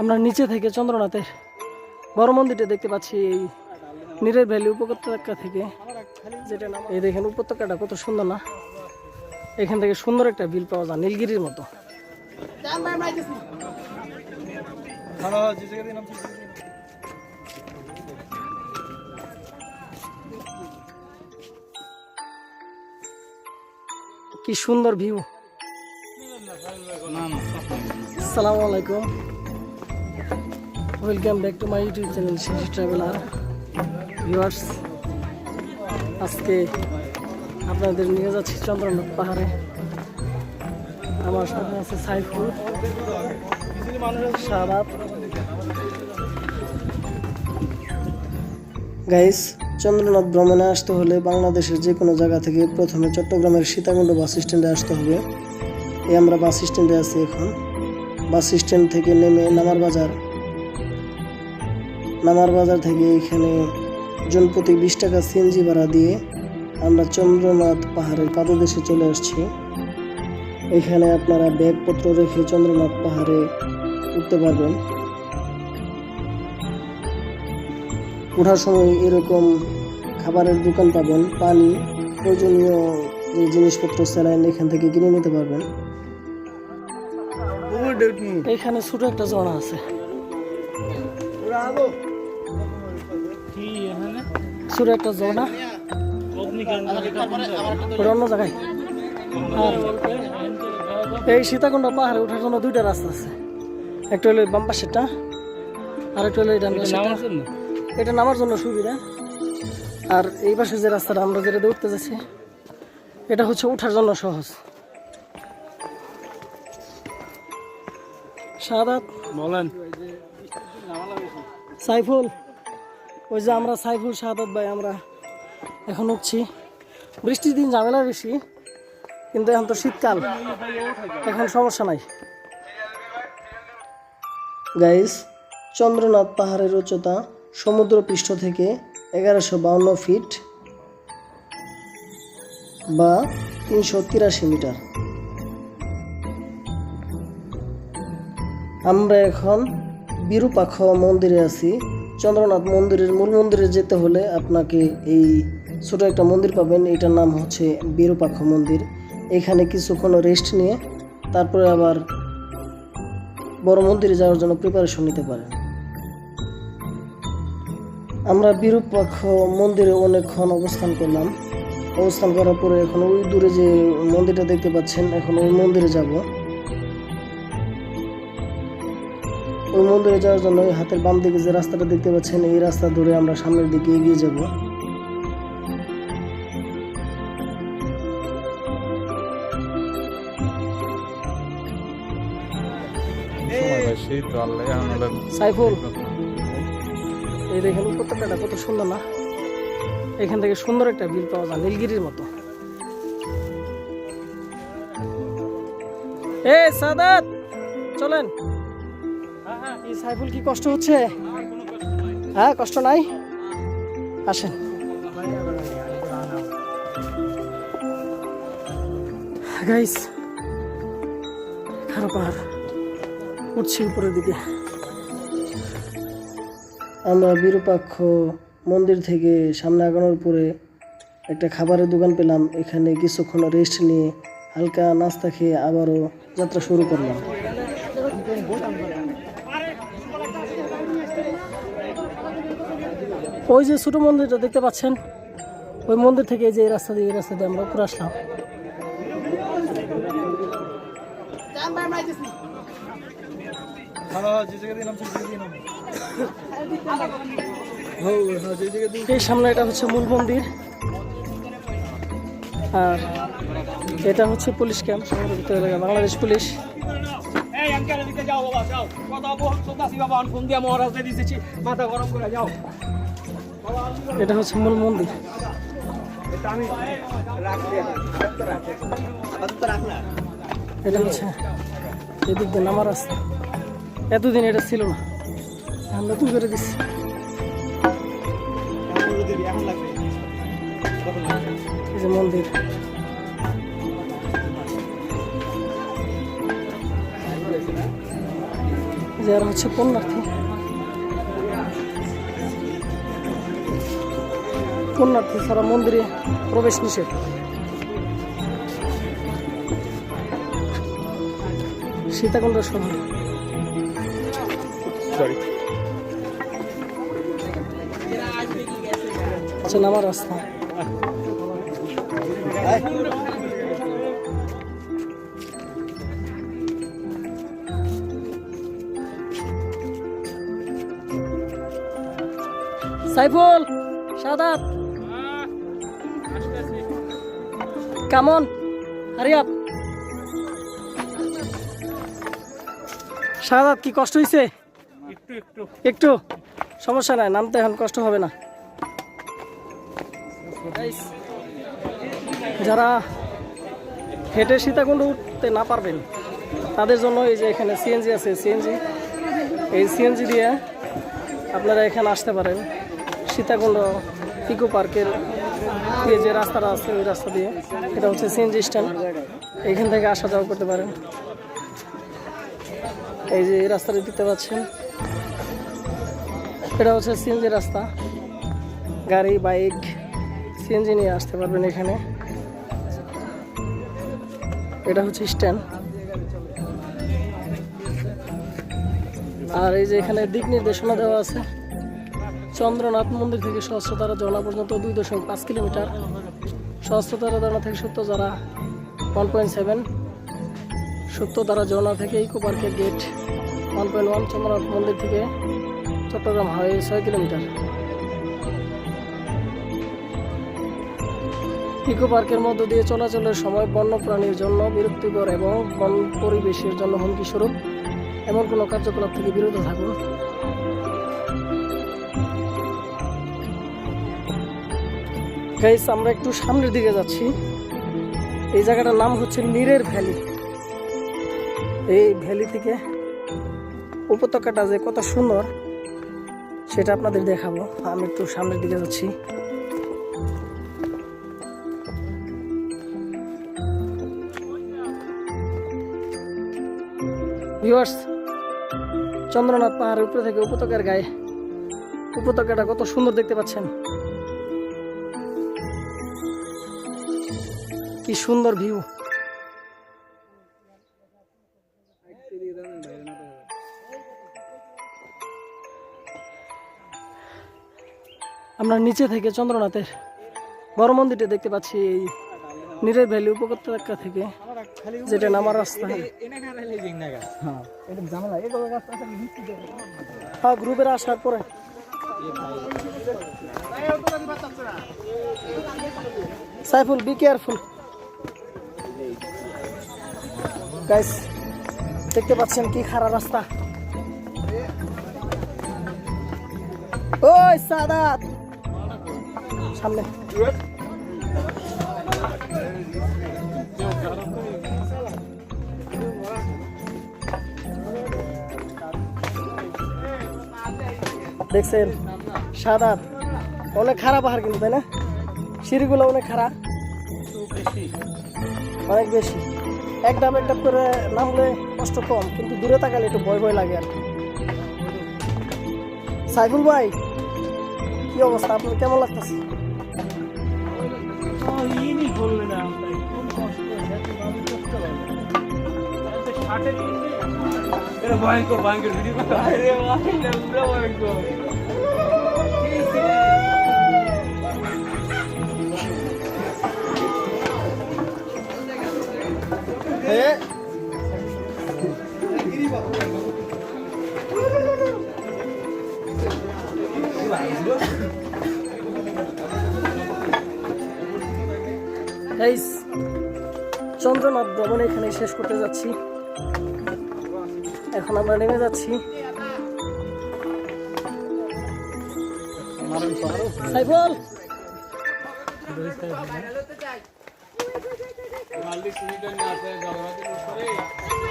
আমরা নিচে থেকে চন্দ্রনাথের বড় মন্দিরটা দেখতে পাচ্ছি এই নীরের ভ্যালি উপত্যকা থেকে। যেটা এই দেখেন উপত্যকাটা কত সুন্দর না? এখান থেকে সুন্দর একটা বিল পাওয়া যায় নীলগিরির মতো। কি সুন্দর ভিউ আসসালামু আলাইকুম। Welcome back to my YouTube channel শেষ ট্রাভেলার ভিউয়ার্স আজকে আপনাদের নিয়ে যাচ্ছি চন্দ্রনাথ পাহাড়ে। আমার সাথে আছে সাইফুল। শাহাব। গাইস চন্দ্রনাথ ভ্রমণে আসতে হলে বাংলাদেশের যে কোনো জায়গা থেকে প্রথমে চট্টগ্রামের সীতাকুণ্ড বাস স্ট্যান্ডে আসতে হবে। এই আমরা বাস স্ট্যান্ডে আছি এখন। বাস স্ট্যান্ড থেকে নেমে নামার বাজার নামার বাজার থেকে এখানে জনপ্রতি বিশ টাকা সিএনজি ভাড়া দিয়ে আমরা চন্দ্রনাথ পাহাড়ের পাদদেশে চলে আসছি। এখানে আপনারা ব্যাগপত্র রেখে চন্দ্রনাথ পাহাড়ে উঠতে পারবেন। ওঠার সময় এরকম খাবারের দোকান পাবেন পানি প্রয়োজনীয় যে জিনিসপত্র স্যালাইন এখান থেকে কিনে নিতে পারবেন। এখানে ছোট একটা ঝর্ণা আছে। ছোট একটা অন্য জায়গায়। আর এই সীতাকুণ্ড পাহাড়ে ওঠার জন্য দুইটা রাস্তা আছে। একটা হলো বাম পাশেরটা আর একটা হলো পাশেরটা। এটা নামার জন্য সুবিধা। আর এই পাশে যে রাস্তাটা আমরা যেটা দিয়ে উঠতে যাচ্ছি এটা হচ্ছে ওঠার জন্য সহজ। সাদাত বলেন। সাইফুল, ওই যে আমরা সাইফুল সাদাত ভাই, আমরা এখন উঠছি। বৃষ্টির দিন ঝামেলা বেশি, কিন্তু এখন তো শীতকাল। এখন সমস্যা নাই। গাইস চন্দ্রনাথ পাহাড়ের উচ্চতা সমুদ্র পৃষ্ঠ থেকে এগারোশো বাউন্ন ফিট বা তিনশো তিরাশি মিটার। আমরা এখন বিরূপাক্ষ মন্দিরে আছি। চন্দ্রনাথ মন্দিরের মূল মন্দিরে যেতে হলে আপনাকে এই ছোট একটা মন্দির পাবেন। এটার নাম হচ্ছে বিরূপাক্ষ মন্দির। এখানে কিছুক্ষণ রেস্ট নিয়ে তারপরে আবার বড় মন্দিরে যাওয়ার জন্য প্রিপারেশন নিতে পারেন। আমরা বিরূপাক্ষ মন্দিরে অনেকক্ষণ অবস্থান করলাম। অবস্থান করার পরে এখন ওই দূরে যে মন্দিরটা দেখতে পাচ্ছেন, এখন ওই মন্দিরে যাব। ওই মন্দিরে যাওয়ার জন্য ওই হাতের বাম দিকে যে রাস্তাটা দেখতে পাচ্ছেন এই রাস্তা ধরে আমরা সামনের দিকে এগিয়ে যাব। সাইফুল এই দেখেন উপত্যকাটা কত সুন্দর না? এখান থেকে সুন্দর একটা বিল পাওয়া যায় নীলগিরির মতো। এ সাদাত চলেন। এই সাইফুল কি কষ্ট হচ্ছে? হ্যাঁ কষ্ট নাই? আসেন। গাইস খারাপ উপরের দিকে। আমরা বিরূপাক্ষ মন্দির থেকে সামনে আগানোর পরে একটা খাবারের দোকান পেলাম। এখানে কিছুক্ষণ রেস্ট নিয়ে হালকা নাস্তা খেয়ে আবারও যাত্রা শুরু করলাম। ওই যে ছোট মন্দিরটা দেখতে পাচ্ছেন? ওই মন্দির থেকে যে এই রাস্তা দিয়ে, এই রাস্তা দিয়ে আমরা উপরে আসলাম। এই সামনে এটা হচ্ছে মূল মন্দির। আর এটা হচ্ছে পুলিশ ক্যাম্প। সংরক্ষিত এলাকা বাংলাদেশ পুলিশ মাথা গরম করে যাও। এটা হচ্ছে মূল মন্দির। এটা হচ্ছে এদিক দিয়ে নামার রাস্তা। এতদিন এটা ছিল না। আমরা তুই করে দিচ্ছি। এই যে মন্দির। যে আর হচ্ছে পুণ্যার্থী পুণ্যার্থী ছাড়া মন্দিরে প্রবেশ নিষেধ। সীতাকুণ্ড শহর সরি আচ্ছা নামার রাস্তা। সাইফুল সাদাত। কেমন হারিয়াপ সাদাত কি কষ্ট হয়েছে একটু একটু। একটু। সমস্যা নাই নামতে এখন কষ্ট হবে না। যারা হেঁটে সীতাকুণ্ড উঠতে না পারবেন তাদের জন্য এই যে এখানে সিএনজি আছে সিএনজি এই সিএনজি দিয়ে আপনারা এখানে আসতে পারেন। সীতাকুণ্ড ইকো পার্কের দিয়ে যে রাস্তাটা আছে, ওই রাস্তা দিয়ে। এটা হচ্ছে সিএনজি স্ট্যান্ড। এখান থেকে আসা যাওয়া করতে পারেন। এই যে এই রাস্তাটা দেখতে পাচ্ছেন। এটা হচ্ছে সিএনজি রাস্তা। গাড়ি, বাইক, সিএনজি নিয়ে আসতে পারবেন এখানে। এটা হচ্ছে স্ট্যান্ড। আর এই যে এখানে দিক নির্দেশনা দেওয়া আছে। চন্দ্রনাথ মন্দির থেকে সহস্রতারা ঝর্ণা পর্যন্ত দুই দশমিক পাঁচ কিলোমিটার। সহস্রতারা ঝর্ণা থেকে Satyadhara one point seven Satyadhara ঝর্ণা থেকে ইকো পার্কের gate one point one Chandranath মন্দির থেকে চট্টগ্রাম হাইওয়ে ছয় কিলোমিটার। ইকো পার্কের মধ্য দিয়ে চলাচলের সময় বন্যপ্রাণীর জন্য বিরক্তিকর এবং বন পরিবেশের জন্য হুমকি স্বরূপ। এমন কোনো কার্যকলাপ থেকে বিরত থাকুন। গাইস আমরা একটু সামনের দিকে যাচ্ছি। এই জায়গাটার নাম হচ্ছে নীরের ভ্যালি। এই ভ্যালি থেকে উপত্যকাটা যে কত সুন্দর, সেটা আপনাদের দেখাবো। আমি একটু সামনের দিকে যাচ্ছি। চন্দ্রনাথ পাহাড়ের উপরে থেকে উপত্যকার গায়ে উপত্যকাটা কত সুন্দর দেখতে পাচ্ছেন। কি সুন্দর ভিউ। আমরা নিচে থেকে চন্দ্রনাথের বড় মন্দিরটা দেখতে পাচ্ছি, এই নীরের ভ্যালি উপত্যকা থেকে, যেটা নামার রাস্তা। হ্যাঁ গ্রুপের আসার পরে। সাইফুল বি কেয়ারফুল গাইস দেখতে পাচ্ছেন কি খারাপ রাস্তা? ওই সাদাত! সামনে। দেখছেন? সাদাত। অনেক খারাপ পাহাড় কিন্তু, তাই না? সিঁড়িগুলো অনেক খারাপ। অনেক বেশি। এক ডাব এক ডাব করে নামলে কষ্ট কম কিন্তু দূরে তাকালে একটু ভয় ভয় লাগে আর কি। সাইফুল ভাই কি অবস্থা? আপনার কেমন লাগতেছে? ভয়ঙ্কর ভয়ঙ্কর ভিডিও আরে ভাই এটা পুরো ভয়ঙ্কর। চন্দ্রনাথ ভ্রমণ এখানে শেষ করতে যাচ্ছি। এখন আমরা নেমে যাচ্ছি। সাইফুল! মালদ্বীপ সুইডেন আছে জগন্নাথ